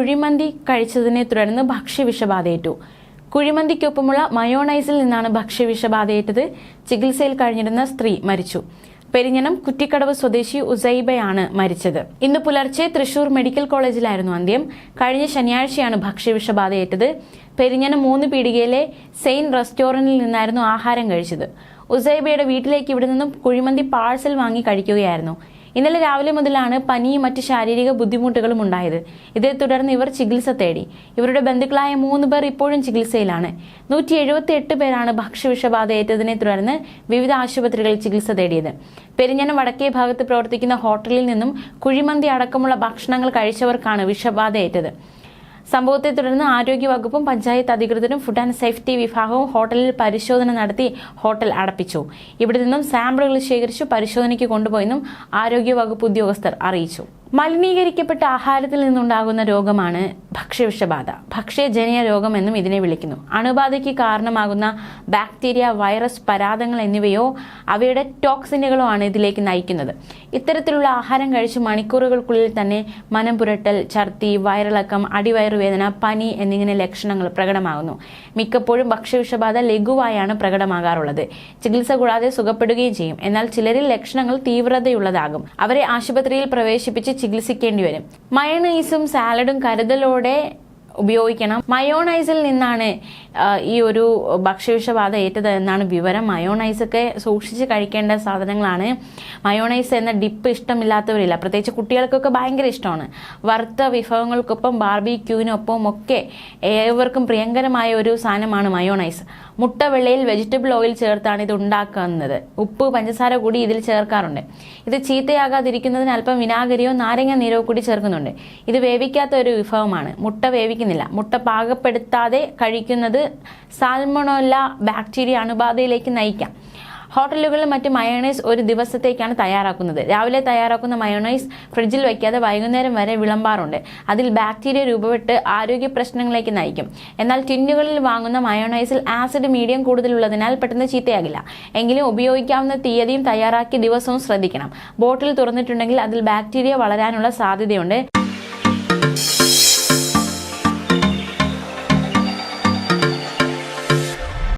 കുഴിമന്തി കഴിച്ചതിനെ തുടർന്ന് ഭക്ഷ്യവിഷബാധയേറ്റു. കുഴിമന്തിക്കൊപ്പമുള്ള മയോണൈസിൽ നിന്നാണ് ഭക്ഷ്യവിഷബാധയേറ്റത്. ചികിത്സയിൽ കഴിഞ്ഞിരുന്ന സ്ത്രീ മരിച്ചു. പെരിഞ്ഞനം കുറ്റിക്കടവ് സ്വദേശി ഉസൈബയാണ് മരിച്ചത്. ഇന്ന് പുലർച്ചെ തൃശൂർ മെഡിക്കൽ കോളേജിലായിരുന്നു അന്ത്യം. കഴിഞ്ഞ ശനിയാഴ്ചയാണ് ഭക്ഷ്യവിഷബാധയേറ്റത്. പെരിഞ്ഞനം മൂന്ന് പീടികയിലെ സെയിൻ റെസ്റ്റോറന്റിൽ നിന്നായിരുന്നു ആഹാരം കഴിച്ചത്. ഉസൈബയുടെ വീട്ടിലേക്ക് ഇവിടെ നിന്നും കുഴിമന്തി പാഴ്സൽ വാങ്ങി കഴിക്കുകയായിരുന്നു. ഇന്നലെ രാവിലെ മുതലാണ് പനിയും മറ്റ് ശാരീരിക ബുദ്ധിമുട്ടുകളും ഉണ്ടായത്. ഇതേ തുടർന്ന് ഇവർ ചികിത്സ തേടി. ഇവരുടെ ബന്ധുക്കളായ മൂന്ന് പേർ ഇപ്പോഴും ചികിത്സയിലാണ്. നൂറ്റി എഴുപത്തി എട്ട് പേരാണ് ഭക്ഷ്യവിഷബാധ ഏറ്റതിനെ തുടർന്ന് വിവിധ ആശുപത്രികളിൽ ചികിത്സ തേടിയത്. പെരിഞ്ഞനം വടക്കേ ഭാഗത്ത് പ്രവർത്തിക്കുന്ന ഹോട്ടലിൽ നിന്നും കുഴിമന്തി അടക്കമുള്ള ഭക്ഷണങ്ങൾ കഴിച്ചവർക്കാണ് വിഷബാധ ഏറ്റത് സംഭവത്തെ തുടർന്ന് ആരോഗ്യവകുപ്പും പഞ്ചായത്ത് അധികൃതരും ഫുഡ് ആൻഡ് സേഫ്റ്റി വിഭാഗവും ഹോട്ടലിൽ പരിശോധന നടത്തി ഹോട്ടൽ അടപ്പിച്ചു. ഇവിടെ നിന്നും സാമ്പിളുകൾ ശേഖരിച്ചു പരിശോധനയ്ക്ക് കൊണ്ടുപോയെന്നും ആരോഗ്യവകുപ്പ് ഉദ്യോഗസ്ഥർ അറിയിച്ചു. മലിനീകരിക്കപ്പെട്ട ആഹാരത്തിൽ നിന്നുണ്ടാകുന്ന രോഗമാണ് ഭക്ഷ്യവിഷബാധ. ഭക്ഷ്യജനീയ രോഗമെന്നും ഇതിനെ വിളിക്കുന്നു. അണുബാധയ്ക്ക് കാരണമാകുന്ന ബാക്ടീരിയ വൈറസ് പരാതങ്ങൾ എന്നിവയോ അവയുടെ ടോക്സിനുകളോ ആണ് ഇതിലേക്ക് നയിക്കുന്നത്. ഇത്തരത്തിലുള്ള ആഹാരം കഴിച്ച് മണിക്കൂറുകൾക്കുള്ളിൽ തന്നെ മനം പുരട്ടൽ ഛർദി വയറിളക്കം അടിവയറുവേദന പനി എന്നിങ്ങനെ ലക്ഷണങ്ങൾ പ്രകടമാകുന്നു. മിക്കപ്പോഴും ഭക്ഷ്യവിഷബാധ ലഘുവായാണ് പ്രകടമാകാറുള്ളത്. ചികിത്സ കൂടാതെ സുഖപ്പെടുകയും ചെയ്യും. എന്നാൽ ചിലരിൽ ലക്ഷണങ്ങൾ തീവ്രതയുള്ളതാകും. അവരെ ആശുപത്രിയിൽ പ്രവേശിപ്പിച്ച് ചികിത്സിക്കേണ്ടി വരും. മയണൈസും സാലഡും കരുതലോടെ ഉപയോഗിക്കണം. മയോണൈസിൽ നിന്നാണ് ഈ ഒരു ഭക്ഷ്യവിഷബാധ ഏറ്റത് എന്നാണ് വിവരം. മയോണൈസ് ഒക്കെ സൂക്ഷിച്ച് കഴിക്കേണ്ട സാധനങ്ങളാണ്. മയോണൈസ് എന്ന ഡിപ്പ് ഇഷ്ടമില്ലാത്തവരില്ല. പ്രത്യേകിച്ച് കുട്ടികൾക്കൊക്കെ ഭയങ്കര ഇഷ്ടമാണ്. വറുത്ത വിഭവങ്ങൾക്കൊപ്പം ബാർബിക്യൂവിനൊപ്പം ഒക്കെ ഏവർക്കും പ്രിയങ്കരമായ ഒരു സാധനമാണ് മയോണൈസ്. മുട്ട വെള്ളയിൽ വെജിറ്റബിൾ ഓയിൽ ചേർത്താണ് ഇത് ഉണ്ടാക്കുന്നത്. ഉപ്പ് പഞ്ചസാര കൂടി ഇതിൽ ചേർക്കാറുണ്ട്. ഇത് ചീത്തയാകാതിരിക്കുന്നതിന് അല്പം വിനാഗിരിയോ നാരങ്ങ നീരോ കൂടി ചേർക്കുന്നുണ്ട്. ഇത് വേവിക്കാത്ത ഒരു വിഭവമാണ്. മുട്ട വേവിക്കുന്നില്ല മുട്ട പാകപ്പെടുത്താതെ കഴിക്കുന്നത് സാൽമണോല ബാക്ടീരിയ അണുബാധയിലേക്ക് നയിക്കാം. ഹോട്ടലുകളിൽ മറ്റ് മയോണൈസ് ഒരു ദിവസത്തേക്കാണ് തയ്യാറാക്കുന്നത്. രാവിലെ തയ്യാറാക്കുന്ന മയോണൈസ് ഫ്രിഡ്ജിൽ വയ്ക്കാതെ വൈകുന്നേരം വരെ വിളമ്പാറുണ്ട്. അതിൽ ബാക്ടീരിയ രൂപപ്പെട്ട് ആരോഗ്യ പ്രശ്നങ്ങളിലേക്ക് നയിക്കും. എന്നാൽ ടിന്നുകളിൽ വാങ്ങുന്ന മയോണൈസിൽ ആസിഡ് മീഡിയം കൂടുതലുള്ളതിനാൽ പെട്ടെന്ന് ചീത്തയാകില്ല. എങ്കിലും ഉപയോഗിക്കാവുന്ന തീയതിയും തയ്യാറാക്കിയ ദിവസവും ശ്രദ്ധിക്കണം. ബോട്ടിൽ തുറന്നിട്ടുണ്ടെങ്കിൽ അതിൽ ബാക്ടീരിയ വളരാനുള്ള സാധ്യതയുണ്ട്.